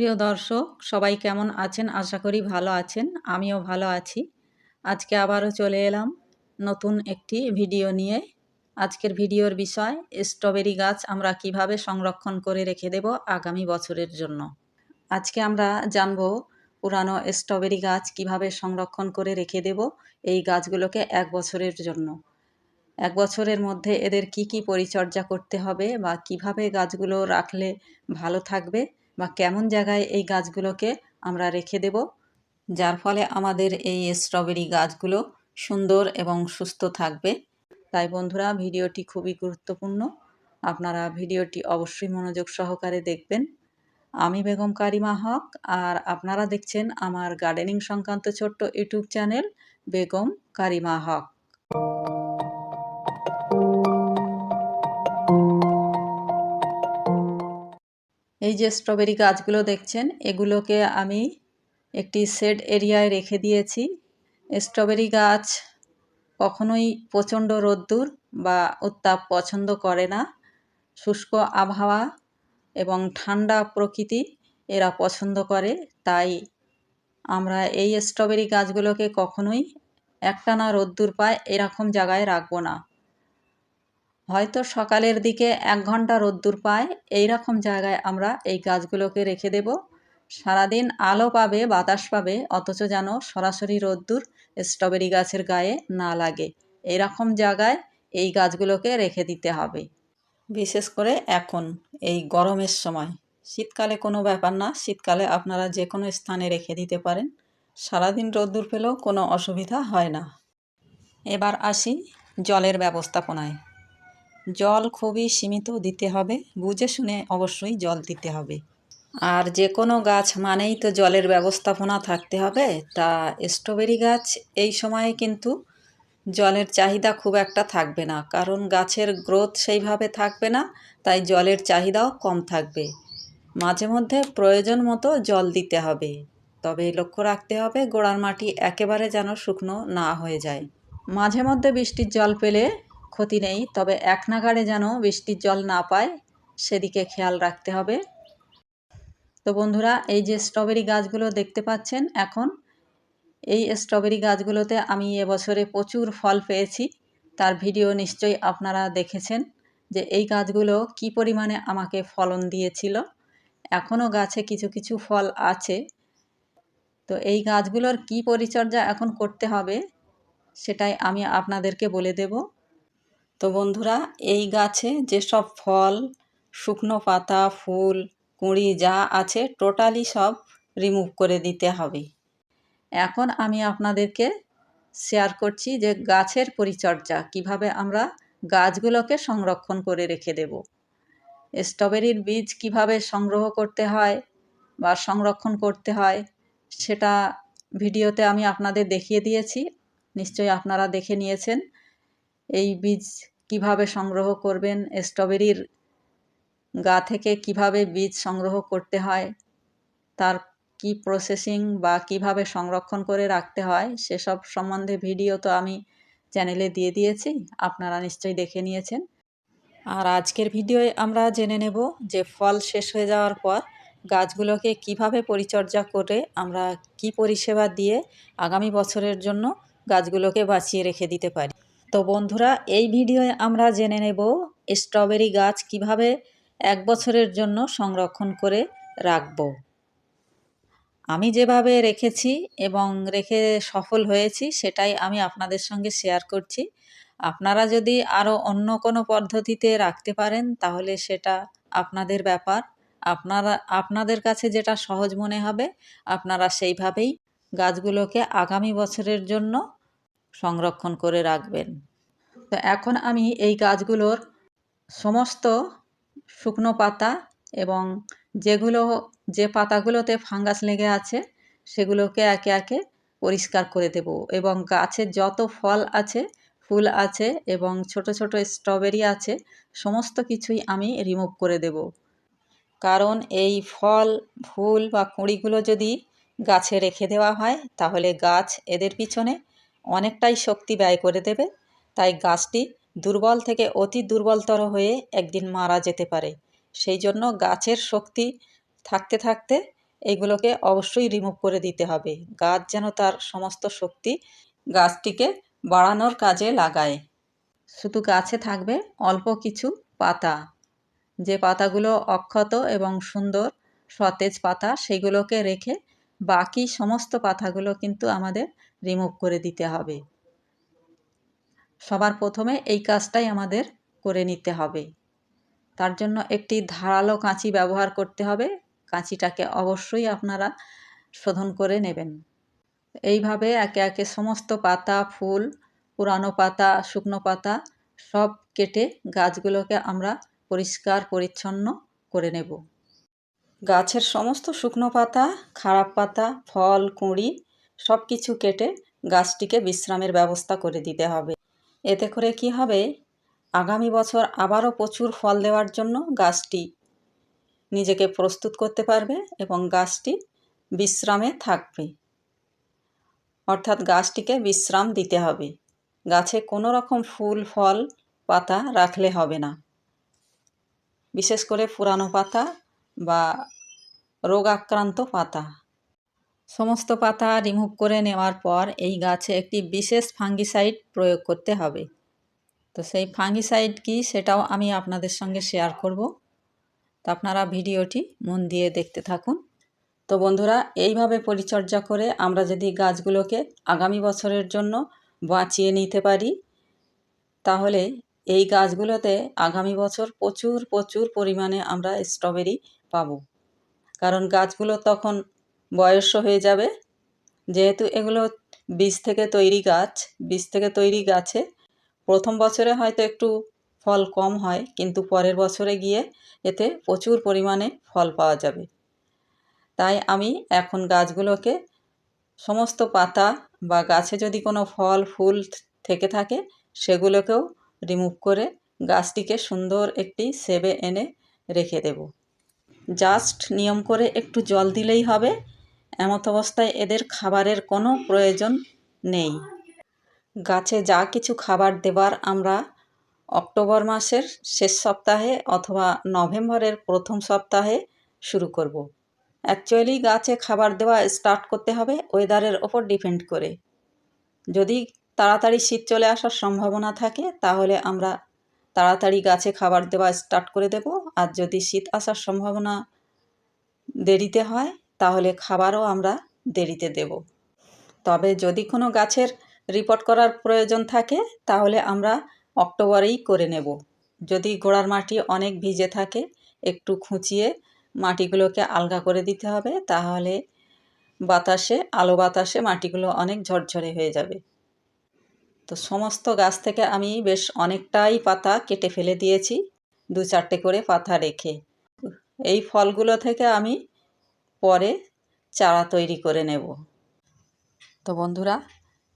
প্রিয় দর্শক, সবাই কেমন আছেন? আশা করি ভালো আছেন। আমিও ভালো আছি। আজকে আবারও চলে এলাম নতুন একটি ভিডিও নিয়ে। আজকের ভিডিওর বিষয়, স্ট্রবেরি গাছ আমরা কীভাবে সংরক্ষণ করে রেখে দেব আগামী বছরের জন্য। আজকে আমরা জানব পুরানো স্ট্রবেরি গাছ কীভাবে সংরক্ষণ করে রেখে দেব এই গাছগুলোকে এক বছরের জন্য। এক বছরের মধ্যে এদের কি কি পরিচর্যা করতে হবে বা কীভাবে গাছগুলো রাখলে ভালো থাকবে বা কেমন জায়গায় এই গাছগুলোকে আমরা রেখে দেব, যার ফলে আমাদের এই স্ট্রবেরি গাছগুলো সুন্দর এবং সুস্থ থাকবে। তাই বন্ধুরা, ভিডিওটি খুবই গুরুত্বপূর্ণ। আপনারা ভিডিওটি অবশ্যই মনোযোগ সহকারে দেখবেন। আমি বেগম কারিমা হক, আর আপনারা দেখছেন আমার গার্ডেনিং সংক্রান্ত ছোট্ট ইউটিউব চ্যানেল বেগম কারিমা হক। এই যে স্ট্রবেরি গাছগুলো দেখছেন, এগুলোকে আমি একটি শেড এরিয়ায় রেখে দিয়েছি। স্ট্রবেরি গাছ কখনোই প্রচণ্ড রোদ্দুর বা উত্তাপ পছন্দ করে না। শুষ্ক আবহাওয়া এবং ঠান্ডা প্রকৃতি এরা পছন্দ করে, তাই আমরা এই স্ট্রবেরি গাছগুলোকে কখনোই একটানা রোদ্দুর পায় এরকম জায়গায় রাখব না। হয়তো সকালের দিকে এক ঘণ্টা রোদ্দুর পায়, এই রকম জায়গায় আমরা এই গাছগুলোকে রেখে দেব। সারাদিন আলো পাবে, বাতাস পাবে, অথচ যেন সরাসরি রোদ্দুর স্ট্রবেরি গাছের গায়ে না লাগে। এরকম জায়গায় এই গাছগুলোকে রেখে দিতে হবে। বিশেষ করে এখন, এই গরমের সময়। শীতকালে কোনো ব্যাপার না, শীতকালে আপনারা যে কোনো স্থানে রেখে দিতে পারেন। সারাদিন রোদ্দুর পেলেও কোনো অসুবিধা হয় না। এবার আসি জলের ব্যবস্থাপনায়। জল খুবই সীমিত দিতে হবে। বুঝে শুনে অবশ্যই জল দিতে হবে। আর যে কোনো গাছ মানেই তো জলের ব্যবস্থাপনা থাকতে হবে। তা স্ট্রবেরি গাছ এই সময়ে কিন্তু জলের চাহিদা খুব একটা থাকবে না। কারণ গাছের গ্রোথ সেইভাবে থাকবে না, তাই জলের চাহিদাও কম থাকবে। মাঝে মধ্যে প্রয়োজন মতো জল দিতে হবে। তবে লক্ষ্য রাখতে হবে, গোড়ার মাটি একেবারে যেন শুকনো না হয়ে যায়। মাঝে মধ্যে বৃষ্টির জল পেলে ক্ষতি নেই, তবে এক নাগাড়ে যেন বৃষ্টির জল না পায়, সেদিকে খেয়াল রাখতে হবে। তো বন্ধুরা, এই যে স্ট্রবেরি গাছগুলো দেখতে পাচ্ছেন এখন, এই স্ট্রবেরি গাছগুলোতে আমি এবছরে প্রচুর ফল পেয়েছি। তার ভিডিও নিশ্চয়ই আপনারা দেখেছেন যে এই গাছগুলো কি পরিমাণে আমাকে ফলন দিয়েছিল। এখনও গাছে কিছু কিছু ফল আছে। তো এই গাছগুলোর কি পরিচর্যা এখন করতে হবে, সেটাই আমি আপনাদেরকে বলে দেব। তো বন্ধুরা, এই গাছে যেসব ফল, শুকনো পাতা, ফুল, কুঁড়ি যা আছে, টোটালি সব রিমুভ করে দিতে হবে। এখন আমি আপনাদেরকে শেয়ার করছি যে গাছের পরিচর্যা, কীভাবে আমরা গাছগুলোকে সংরক্ষণ করে রেখে দেব। স্ট্রবেরির বীজ কীভাবে সংগ্রহ করতে হয় বা সংরক্ষণ করতে হয়, সেটা ভিডিওতে আমি আপনাদের দেখিয়ে দিয়েছি। নিশ্চয়ই আপনারা দেখে নিয়েছেন। এই বীজ কীভাবে সংগ্রহ করবেন, স্ট্রবেরির গা থেকে কীভাবে বীজ সংগ্রহ করতে হয়, তার কি প্রসেসিং বা কীভাবে সংরক্ষণ করে রাখতে হয়, সেসব সম্বন্ধে ভিডিও তো আমি চ্যানেলে দিয়ে দিয়েছি, আপনারা নিশ্চয়ই দেখে নিয়েছেন। আর আজকের ভিডিওয়ে আমরা জেনে নেব যে ফল শেষ হয়ে যাওয়ার পর গাছগুলোকে কীভাবে পরিচর্যা করে আমরা কি পরিষেবা দিয়ে আগামী বছরের জন্য গাছগুলোকে বাঁচিয়ে রেখে দিতে পারি। তো বন্ধুরা, এই ভিডিওয়ে আমরা জেনে নেব স্ট্রবেরি গাছ কীভাবে এক বছরের জন্য সংরক্ষণ করে রাখব। আমি যেভাবে রেখেছি এবং রেখে সফল হয়েছি, সেটাই আমি আপনাদের সঙ্গে শেয়ার করছি। আপনারা যদি আরও অন্য কোনো পদ্ধতিতে রাখতে পারেন, তাহলে সেটা আপনাদের ব্যাপার। আপনারা, আপনাদের কাছে যেটা সহজ মনে হবে, আপনারা সেইভাবেই গাছগুলোকে আগামী বছরের জন্য সংরক্ষণ করে রাখবেন। তো এখন আমি এই গাছগুলোর সমস্ত শুকনো পাতা এবং যেগুলো, যে পাতাগুলোতে ফাঙ্গাস লেগে আছে, সেগুলোকে একে একে পরিষ্কার করে দেব এবং গাছের যত ফল আছে, ফুল আছে এবং ছোট ছোট স্ট্রবেরি আছে, সমস্ত কিছুই আমি রিমুভ করে দেব। কারণ এই ফল, ফুল বা কুঁড়িগুলো যদি গাছে রেখে দেওয়া হয়, তাহলে গাছ এদের পিছনে অনেকটাই শক্তি ব্যয় করে দেবে। তাই গাছটি দুর্বল থেকে অতি দুর্বলতর হয়ে একদিন মারা যেতে পারে। সেই জন্য গাছের শক্তি থাকতে থাকতে এগুলোকে অবশ্যই রিমুভ করে দিতে হবে। গাছ যেন তার সমস্ত শক্তি গাছটিকে বাড়ানোর কাজে লাগায়। শুধু গাছে থাকবে অল্প কিছু পাতা। যে পাতাগুলো অক্ষত এবং সুন্দর সতেজ পাতা, সেগুলোকে রেখে বাকি সমস্ত পাতাগুলো কিন্তু আমাদের রিমুভ করে দিতে হবে। সবার প্রথমে এই কাজটাই আমাদের করে নিতে হবে। তার জন্য একটি ধারালো কাঁচি ব্যবহার করতে হবে। কাঁচিটাকে অবশ্যই আপনারা শোধন করে নেবেন। এইভাবে একে একে সমস্ত পাতা, ফুল, পুরানো পাতা, শুকনো পাতা সব কেটে গাছগুলোকে আমরা পরিষ্কার, পরিচ্ছন্ন করে নেব। গাছের সমস্ত শুকনো পাতা, খারাপ পাতা, ফল, কুঁড়ি সব কিছু কেটে গাছটিকে বিশ্রামের ব্যবস্থা করে দিতে হবে। এতে করে কি হবে? আগামী বছর আবারও প্রচুর ফল দেওয়ার জন্য গাছটি নিজেকে প্রস্তুত করতে পারবে এবং গাছটি বিশ্রামে থাকবে। অর্থাৎ গাছটিকে বিশ্রাম দিতে হবে। গাছে কোনো রকম ফুল, ফল, পাতা রাখলে হবে না। বিশেষ করে পুরানো পাতা বা রোগ আক্রান্ত পাতা। সমস্ত পাতা রিমুভ করে নেওয়ার পর এই গাছে একটি বিশেষ ফাঙ্গিসাইড প্রয়োগ করতে হবে। তো সেই ফাঙ্গিসাইড কি সেটাও আমি আপনাদের সঙ্গে শেয়ার করব। তো আপনারা ভিডিওটি মন দিয়ে দেখতে থাকুন। তো বন্ধুরা, এইভাবে পরিচর্যা করে আমরা যদি গাছগুলোকে আগামী বছরের জন্য বাঁচিয়ে নিতে পারি, তাহলে এই গাছগুলোতে আগামী বছর প্রচুর প্রচুর পরিমাণে আমরা স্ট্রবেরি পাবো। কারণ গাছগুলো তখন বয়স্ক হয়ে যাবে। যেহেতু এগুলো বীজ থেকে তৈরি গাছ, বীজ থেকে তৈরি গাছে প্রথম বছরে হয়তো একটু ফল কম হয়, কিন্তু পরের বছরে গিয়ে এতে প্রচুর পরিমাণে ফল পাওয়া যাবে। তাই আমি এখন গাছগুলোকে সমস্ত পাতা বা গাছে যদি কোনো ফল, ফুল থেকে থাকে, সেগুলোকেও রিমুভ করে গাছটিকে সুন্দর একটি সেবে এনে রেখে দেব। জাস্ট নিয়ম করে একটু জল দিলেই হবে। এমত অবস্থায় এদের খাবারের কোনো প্রয়োজন নেই। গাছে যা কিছু খাবার দেবার আমরা অক্টোবর মাসের শেষ সপ্তাহে অথবা নভেম্বরের প্রথম সপ্তাহে শুরু করব। অ্যাকচুয়ালি গাছে খাবার দেওয়া স্টার্ট করতে হবে ওয়েদারের ওপর ডিপেন্ড করে। যদি তাড়াতাড়ি শীত চলে আসার সম্ভাবনা থাকে, তাহলে আমরা তাড়াতাড়ি গাছে খাবার দেওয়া স্টার্ট করে দেব। আর যদি শীত আসার সম্ভাবনা দেরিতে হয় তাহলে খাবারও আমরা দেরিতে দেব। তবে যদি কোনো গাছের রিপোর্ট করার প্রয়োজন থাকে, তাহলে আমরা অক্টোবরেই করে নেব। যদি গোড়ার মাটি অনেক ভিজে থাকে, একটু খুঁচিয়ে মাটিগুলোকে আলগা করে দিতে হবে, তাহলে বাতাসে, আলো বাতাসে মাটিগুলো অনেক ঝরঝরে হয়ে যাবে। তো সমস্ত গাছ থেকে আমি বেশ অনেকটাই পাতা কেটে ফেলে দিয়েছি দু চারটে করে পাতা রেখে। এই ফলগুলো থেকে আমি পরে চারা তৈরি করে নেব। তো বন্ধুরা,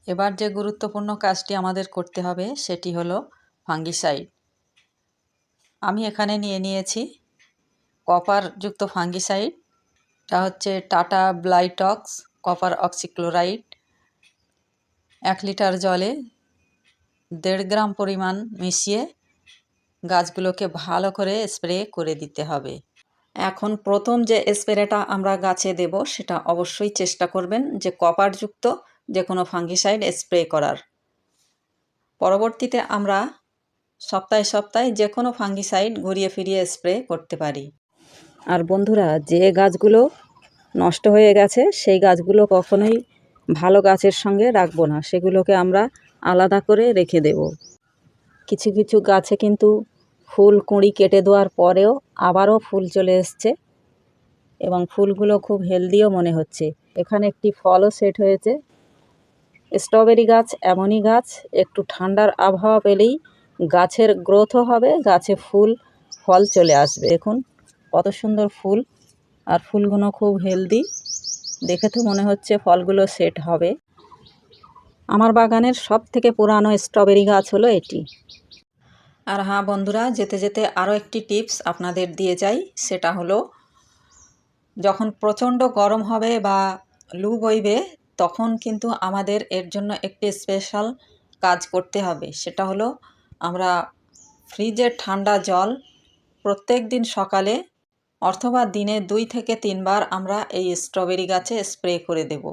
এবার যে গুরুত্বপূর্ণ কাজটি আমাদের করতে হবে সেটি হলো ফাঙ্গিসাইড। আমি এখানে নিয়ে নিয়েছি কপারযুক্ত ফাঙ্গিসাইড, এটা হচ্ছে টাটা ব্লাইটক্স কপার অক্সিক্লোরাইড। এক লিটার জলে দেড় গ্রাম পরিমাণ মিশিয়ে গাছগুলোকে ভালো করে স্প্রে করে দিতে হবে। এখন প্রথম যে স্প্রেটা আমরা গাছে দেব, সেটা অবশ্যই চেষ্টা করবেন যে কপারযুক্ত যে কোনো ফাঙ্গিসাইড স্প্রে করার। পরবর্তীতে আমরা সপ্তাহে সপ্তাহে যে কোনো ফাঙ্গিসাইড ঘুরিয়ে ফিরিয়ে স্প্রে করতে পারি। আর বন্ধুরা, যে গাছগুলো নষ্ট হয়ে গেছে, সেই গাছগুলো কখনোই ভালো গাছের সঙ্গে রাখব না, সেগুলোকে আমরা আলাদা করে রেখে দেব। কিছু কিছু গাছে কিন্তু ফুল কুঁড়ি কেটে দেওয়ার পরেও আবারও ফুল চলে এসছে এবং ফুলগুলো খুব হেলদিও মনে হচ্ছে। এখানে একটি ফলও সেট হয়েছে। স্ট্রবেরি গাছ এমনই গাছ, একটু ঠান্ডার আবহাওয়া পেলেই গাছের গ্রোথও হবে, গাছে ফুল, ফল চলে আসবে। দেখুন, কত সুন্দর ফুল, আর ফুলগুলো খুব হেলদি। দেখে তো মনে হচ্ছে ফলগুলো সেট হবে। আমার বাগানের সব থেকে পুরানো স্ট্রবেরি গাছ হলো এটি। আর হ্যাঁ বন্ধুরা, যেতে যেতে আরও একটি টিপস আপনাদের দিয়ে যাই। সেটা হলো, যখন প্রচণ্ড গরম হবে বা লু বইবে, তখন কিন্তু আমাদের এর জন্য একটি স্পেশাল কাজ করতে হবে। সেটা হলো, আমরা ফ্রিজের ঠান্ডা জল প্রত্যেক দিন সকালে অথবা দিনে দুই থেকে তিনবার আমরা এই স্ট্রবেরি গাছে স্প্রে করে দেব।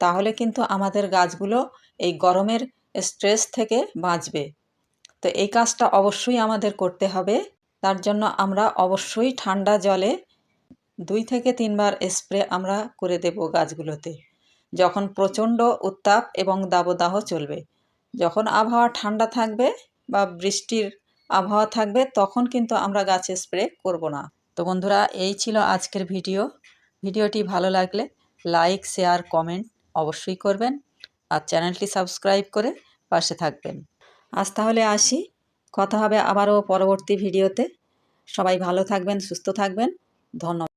তাহলে কিন্তু আমাদের গাছগুলো এই গরমের স্ট্রেস থেকে বাঁচবে। তো এই কাজটা অবশ্যই আমাদের করতে হবে। তার জন্য আমরা অবশ্যই ঠান্ডা জলে দুই থেকে তিনবার স্প্রে আমরা করে দেব গাছগুলোতে। যখন প্রচণ্ড উত্তাপ এবং দাবদাহ চলবে, যখন আবহাওয়া ঠান্ডা থাকবে বা বৃষ্টির আবহাওয়া থাকবে, তখন কিন্তু আমরা গাছে স্প্রে করব না। তো বন্ধুরা, এই ছিল আজকের ভিডিও। ভিডিওটি ভালো লাগলে লাইক, শেয়ার, কমেন্ট অবশ্যই করবেন আর চ্যানেলটি সাবস্ক্রাইব করে পাশে থাকবেন। আজ তাহলে আসি। কথা হবে আবারও পরবর্তী ভিডিওতে। সবাই ভালো থাকবেন সুস্থ থাকবেন। ধন্যবাদ।